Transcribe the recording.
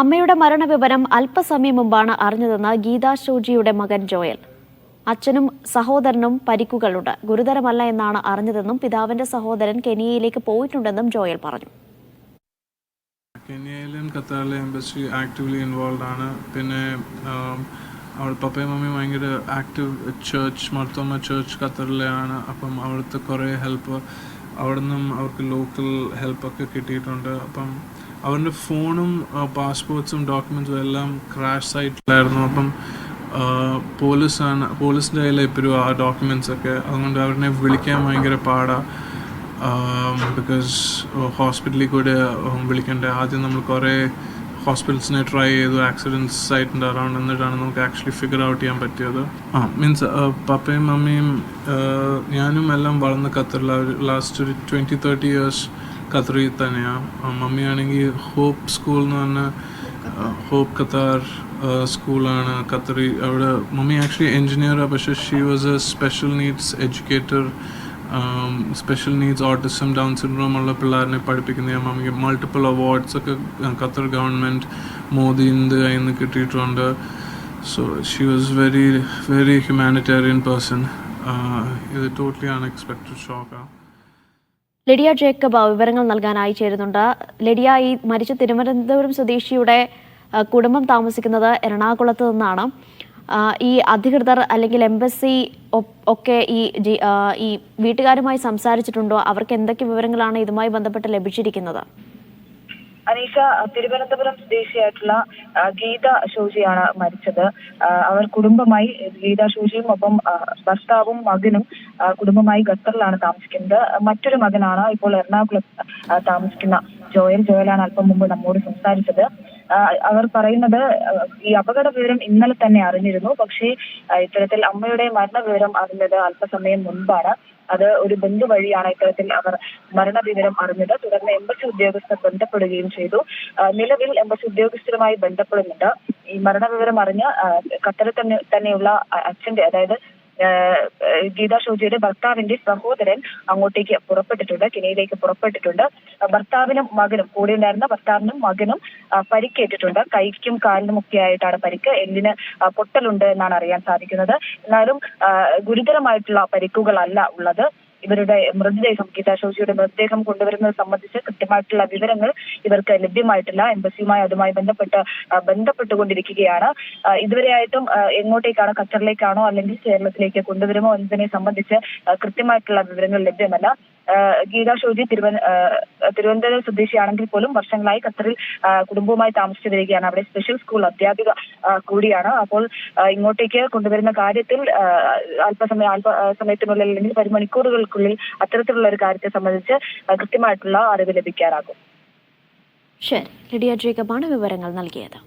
അമ്മയുടെ മരണവിവരം അല്പസമയം മുമ്പാണ് അറിഞ്ഞതെന്ന് ഗീതാ ഷോജിയുടെ മകൻ ജോയൽ. അച്ഛനും സഹോദരനും പരിക്കുകളുണ്ട്. ഗുരുതരമല്ല എന്നാണ് അറിഞ്ഞതെന്നും പിതാവിന്റെ സഹോദരൻ കെനിയയിലേക്ക് പോയിട്ടുണ്ടെന്നും ജോയൽ പറഞ്ഞു. കെനിയയിലും ഖത്തറിലെ എംബസി ആക്റ്റീവ്ലി ഇൻവോൾവ് ആണ്. പിന്നെ അവൾ പപ്പയും മമ്മിയും ഭയങ്കര ആക്റ്റീവ് ചേർച്ച് മർത്തോമ ചേർച്ച് ഖത്തറിലെയാണ് അപ്പം അവിടുത്തെ കുറേ ഹെൽപ്പ് അവിടെ നിന്നും അവർക്ക് ലോക്കൽ ഹെൽപ്പൊക്കെ കിട്ടിയിട്ടുണ്ട്. അപ്പം അവരുടെ ഫോണും പാസ്പോർട്ട്സും ഡോക്യുമെൻസും എല്ലാം ക്രാഷ് സൈറ്റിലായിരുന്നു അപ്പം പോലീസാണ് പോലീസിന്റെ കയ്യിൽ എപ്പോഴും ആ ഡോക്യുമെൻസ് ഒക്കെ. അതുകൊണ്ട് അവരെ വിളിക്കാൻ ഭയങ്കര പാടാണ് ബിക്കോസ് ഹോസ്പിറ്റലിൽ കൂടെ വിളിക്കേണ്ട. ആദ്യം നമ്മൾ കുറേ ഹോസ്പിറ്റൽസിനെ ട്രൈ ചെയ്തു. ആക്സിഡന്റ്സ് ആയിട്ടുണ്ട് അറൗണ്ട് എന്നിട്ടാണ് നമുക്ക് ആക്ച്വലി ഫിഗർ ഔട്ട് ചെയ്യാൻ പറ്റിയത്. ആ മീൻസ് പപ്പയും മമ്മിയും ഞാനും എല്ലാം വളർന്ന ഖത്തറിൽ. ലാസ്റ്റ് ഒരു ട്വന്റി തേർട്ടി ഇയേഴ്സ് ഖത്തറിൽ തന്നെയാണ് മമ്മിയാണെങ്കിൽ ഹോപ്പ് സ്കൂൾ എന്ന് പറഞ്ഞ ഹോപ്പ് ഖത്താർ സ്കൂളാണ് ഖത്തറി അവിടെ. മമ്മി ആക്ച്വലി എൻജിനീയറാണ് പക്ഷേ she was a special needs educator special needs autism down syndrome ഉള്ള പിള്ളേരെ പഠിപ്പിക്കുന്ന മമ്മിക്ക് മൾട്ടിപ്പിൾ അവാർഡ്സ് ഒക്കെ ഖത്തർ ഗവൺമെന്റ് മോദിന്റെ കയ്യിൽ നിന്ന് കിട്ടിയിട്ടുണ്ട്. So she was very very humanitarian person ഇത് ടോട്ടലി അൺഎക്സ്പെക്റ്റഡ് ഷോക്കാണ് ലിഡിയ ജേക്കബ് വിവരങ്ങൾ നൽകാനായി ചേരുന്നുണ്ട്. ലിഡിയ ഈ മരിച്ച തിരുവനന്തപുരം സ്വദേശിയുടെ കുടുംബം താമസിക്കുന്നത് എറണാകുളത്ത് നിന്നാണ്. ഈ അധികൃതർ അല്ലെങ്കിൽ എംബസി ഒക്കെ ഈ ഈ വീട്ടുകാരുമായി സംസാരിച്ചിട്ടുണ്ടോ? അവർക്ക് എന്തൊക്കെ വിവരങ്ങളാണ് ഇതുമായി ബന്ധപ്പെട്ട് ലഭിച്ചിരിക്കുന്നത്? അനീഷ തിരുവനന്തപുരം സ്വദേശിയായിട്ടുള്ള ഗീത ഷോജിയാണ് മരിച്ചത്. അവർ കുടുംബമായി ഗീത ഷോജിയും ഒപ്പം ഭർത്താവും മകനും കുടുംബമായി ഖത്തറിലാണ് താമസിക്കുന്നത്. മറ്റൊരു മകനാണ് ഇപ്പോൾ എറണാകുളത്ത് താമസിക്കുന്ന ജോയൽ. ജോയലാണ് അല്പം മുമ്പ് നമ്മോട് സംസാരിച്ചത്. അവർ പറയുന്നത് ഈ അപകട വിവരം ഇന്നലെ തന്നെ അറിഞ്ഞിരുന്നു. പക്ഷേ ഇത്തരത്തിൽ അമ്മയുടെ മരണ വിവരം അറിഞ്ഞത് അല്പസമയം മുൻപാണ്. അത് ഒരു ബന്ധു വഴിയാണ് ഇത്തരത്തിൽ അവർ മരണവിവരം അറിഞ്ഞത്. തുടർന്ന് എംബസി ഉദ്യോഗസ്ഥർ ബന്ധപ്പെടുകയും ചെയ്തു. നിലവിൽ എംബസി ഉദ്യോഗസ്ഥരുമായി ബന്ധപ്പെടുന്നുണ്ട്. ഈ മരണവിവരം അറിഞ്ഞ് ഖത്തറിൽ തന്നെ തന്നെയുള്ള അച്ഛന്റെ അതായത് ഗീതാ ഷോജിയുടെ ഭർത്താവിന്റെ സഹോദരൻ അങ്ങോട്ടേക്ക് പുറപ്പെട്ടിട്ടുണ്ട് കെനിയയിലേക്ക് പുറപ്പെട്ടിട്ടുണ്ട്. ഭർത്താവിനും മകനും കൂടെ ഉണ്ടായിരുന്ന ഭർത്താവിനും മകനും പരിക്കേറ്റിട്ടുണ്ട്. കൈക്കും കാലിനും ഒക്കെ ആയിട്ടാണ് പരിക്ക്. എല്ലിന് പൊട്ടലുണ്ട് എന്നാണ് അറിയാൻ സാധിക്കുന്നത്. എന്നാലും ഗുരുതരമായിട്ടുള്ള പരിക്കുകളല്ല ഉള്ളത്. ഇവരുടെ മൃതദേഹം ഗീതാ ഷോജിയുടെ മൃതദേഹം കൊണ്ടുവരുന്നത് സംബന്ധിച്ച് കൃത്യമായിട്ടുള്ള വിവരങ്ങൾ ഇവർക്ക് ലഭ്യമായിട്ടില്ല. എംബസിയുമായി അതുമായി ബന്ധപ്പെട്ട് ബന്ധപ്പെട്ടുകൊണ്ടിരിക്കുകയാണ്. ഇതുവരെയായിട്ടും എങ്ങോട്ടേക്കാണ്? ഖത്തറിലേക്കാണോ? അല്ലെങ്കിൽ കേരളത്തിലേക്ക് കൊണ്ടുവരുമോ? എന്നതിനെ സംബന്ധിച്ച് കൃത്യമായിട്ടുള്ള വിവരങ്ങൾ ലഭ്യമല്ല. ഗീതാ ഷോജി തിരുവന തിരുവനന്തപുരം സ്വദേശിയാണെങ്കിൽ പോലും വർഷങ്ങളായി ഖത്തറിൽ കുടുംബവുമായി താമസിച്ചു വരികയാണ്. അവിടെ സ്പെഷ്യൽ സ്കൂൾ അധ്യാപിക കൂടിയാണ്. അപ്പോൾ ഇങ്ങോട്ടേക്ക് കൊണ്ടുവരുന്ന കാര്യത്തിൽ അല്പസമയം അല്പ സമയത്തിനുള്ളിൽ അല്ലെങ്കിൽ പരിമണിക്കൂറുകൾക്കുള്ളിൽ അത്തരത്തിലുള്ള ഒരു കാര്യത്തെ സംബന്ധിച്ച് കൃത്യമായിട്ടുള്ള അറിവ് ലഭിക്കാനാകും ശരി. ലിഡിയ ജേക്കബാണ് വിവരങ്ങൾ നൽകിയത്.